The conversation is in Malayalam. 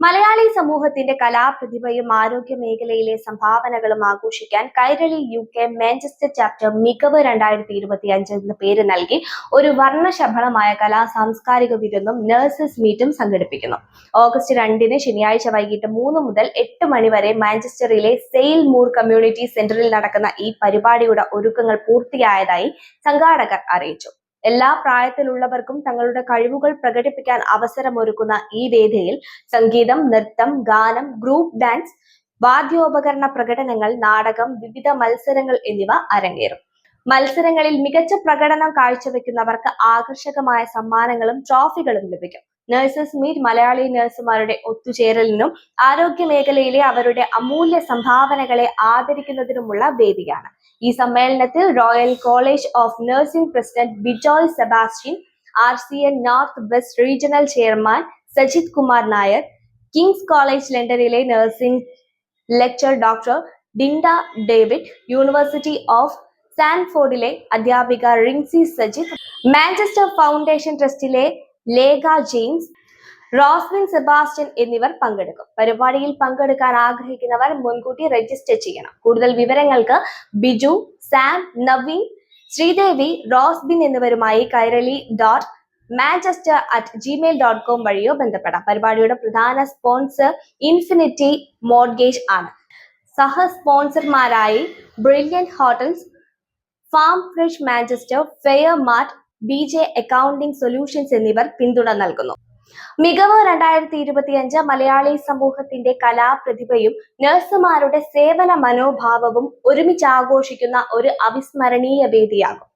മലയാളി സമൂഹത്തിന്റെ കലാപ്രതിഭയും ആരോഗ്യ മേഖലയിലെ സംഭാവനകളും ആഘോഷിക്കാൻ Kairali U K Manchester chapter മികവ് രണ്ടായിരത്തി ഇരുപത്തി അഞ്ച് എന്ന പേര് നൽകി ഒരു വർണശബളമായ കലാ സാംസ്കാരിക വിരുന്നും നഴ്സസ് മീറ്റും സംഘടിപ്പിക്കുന്നു. ഓഗസ്റ്റ് രണ്ടിന് ശനിയാഴ്ച വൈകിട്ട് മൂന്ന് മുതൽ എട്ട് മണി വരെ മാഞ്ചസ്റ്ററിലെ സെയിൽ മൂർ കമ്മ്യൂണിറ്റി സെന്ററിൽ നടക്കുന്ന ഈ പരിപാടിയുടെ ഒരുക്കങ്ങൾ പൂർത്തിയായതായി സംഘാടകർ അറിയിച്ചു. എല്ലാ പ്രായത്തിലുള്ളവർക്കും തങ്ങളുടെ കഴിവുകൾ പ്രകടിപ്പിക്കാൻ അവസരമൊരുക്കുന്ന ഈ വേദിയിൽ സംഗീതം നൃത്തം ഗാനം ഗ്രൂപ്പ് ഡാൻസ് വാദ്യോപകരണ പ്രകടനങ്ങൾ നാടകം വിവിധ മത്സരങ്ങൾ എന്നിവ അരങ്ങേറും. മത്സരങ്ങളിൽ മികച്ച പ്രകടനം കാഴ്ചവെക്കുന്നവർക്ക് ആകർഷകമായ സമ്മാനങ്ങളും ട്രോഫികളും ലഭിക്കും. നഴ്സസ് മീറ്റ് മലയാളി നഴ്സുമാരുടെ ഒത്തുചേരലിനും ആരോഗ്യ മേഖലയിലെ അവരുടെ അമൂല്യ സംഭാവനകളെ ആദരിക്കുന്നതിനുമുള്ള വേദിയാണ്. ഈ സമ്മേളനത്തിൽ Royal College of Nursing president Bijoy Sebastian R C N North West regional chairman Sajith Kumar Nair King's College ലണ്ടനിലെ nursing lecture doctor Dinda David university of സാൻഫോർഡിലെ അധ്യാപിക റിൻസി സജിത് മാഞ്ചസ്റ്റർ ഫൗണ്ടേഷൻ ട്രസ്റ്റിലെ ലേഖ ജെയിംസ് റോസ്മിൻ സെബാസ്റ്റ്യൻ എന്നിവർ പങ്കെടുക്കും. പരിപാടിയിൽ പങ്കെടുക്കാൻ ആഗ്രഹിക്കുന്നവർ മുൻകൂട്ടി രജിസ്റ്റർ ചെയ്യണം. കൂടുതൽ വിവരങ്ങൾക്ക് ബിജു സാം നവീൻ ശ്രീദേവി റോസ്ബിൻ എന്നിവരുമായി Kairali dot Manchester at Gmail dot com വഴിയോ ബന്ധപ്പെടാം. പരിപാടിയുടെ പ്രധാന സ്പോൺസർ ഇൻഫിനിറ്റി മോഡ്ഗേജ് ആണ്. സഹ സ്പോൺസർമാരായി Brilliant Hotels Farm Fresh Manchester Fair Mart B J Accounting Solutions എന്നിവർ പിന്തുണ നൽകുന്നു. മികവ് രണ്ടായിരത്തി ഇരുപത്തിയഞ്ച് മലയാളി സമൂഹത്തിന്റെ കലാപ്രതിഭയും നഴ്സുമാരുടെ സേവന മനോഭാവവും ഒരുമിച്ച് ആഘോഷിക്കുന്ന ഒരു അവിസ്മരണീയ വേദിയാകും.